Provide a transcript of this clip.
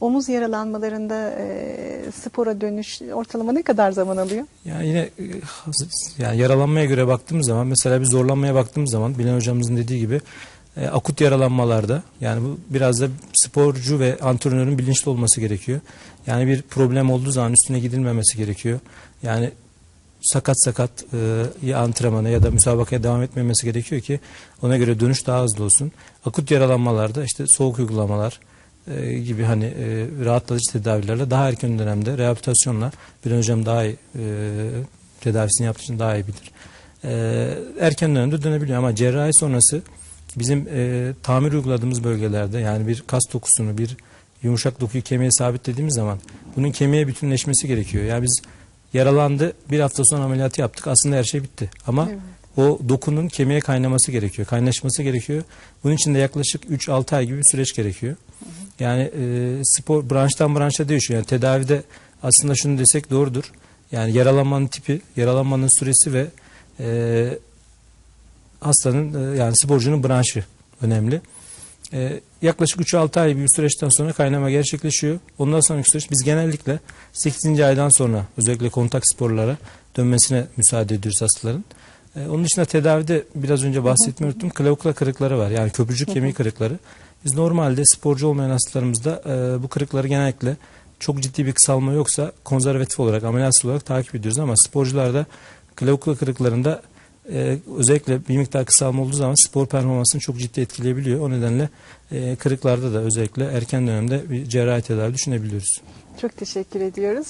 Omuz yaralanmalarında e, spora dönüş ortalama ne kadar zaman alıyor? Yani yine e, yani yaralanmaya göre baktığımız zaman mesela bir zorlanmaya baktığımız zaman Bilen hocamızın dediği gibi e, akut yaralanmalarda yani bu biraz da sporcu ve antrenörün bilinçli olması gerekiyor. Yani bir problem olduğu zaman üstüne gidilmemesi gerekiyor. Yani sakat sakat e, antrenmana ya da müsabakaya devam etmemesi gerekiyor ki ona göre dönüş daha hızlı olsun. Akut yaralanmalarda işte soğuk uygulamalar e, gibi hani e, rahatlatıcı tedavilerle daha erken dönemde rehabilitasyonla bir hocam daha iyi e, tedavisini yaptığı için daha iyi bilir. E, erken dönemde dönebiliyor ama cerrahi sonrası bizim e, tamir uyguladığımız bölgelerde yani bir kas dokusunu bir yumuşak dokuyu kemiğe sabitlediğimiz zaman bunun kemiğe bütünleşmesi gerekiyor. Yani biz yaralandı bir hafta sonra ameliyatı yaptık aslında her şey bitti ama Evet. o dokunun kemiğe kaynaması gerekiyor, kaynaşması gerekiyor. Bunun için de yaklaşık 3-6 ay gibi bir süreç gerekiyor. Yani e, spor branştan branşa değişiyor. Yani tedavide aslında şunu desek doğrudur. Yani yaralanmanın tipi, yaralanmanın süresi ve e, hastanın e, yani sporcunun branşı önemli. E, yaklaşık 3-6 ay bir süreçten sonra kaynama gerçekleşiyor. Ondan sonraki süreç biz genellikle 8. aydan sonra özellikle kontak sporlara dönmesine müsaade ediyoruz hastaların. E, onun dışında tedavide biraz önce bahsetmeyi unuttum. Klavukla kırıkları var. Yani köprücük kemiği kırıkları. Biz normalde sporcu olmayan hastalarımızda e, bu kırıkları genellikle çok ciddi bir kısalma yoksa konservatif olarak, ameliyatsız olarak takip ediyoruz ama sporcularda klavukla kırıklarında e, özellikle bir miktar kısalma olduğu zaman spor performansını çok ciddi etkileyebiliyor. O nedenle e, kırıklarda da özellikle erken dönemde bir cerrahi tedavi düşünebiliyoruz. Çok teşekkür ediyoruz.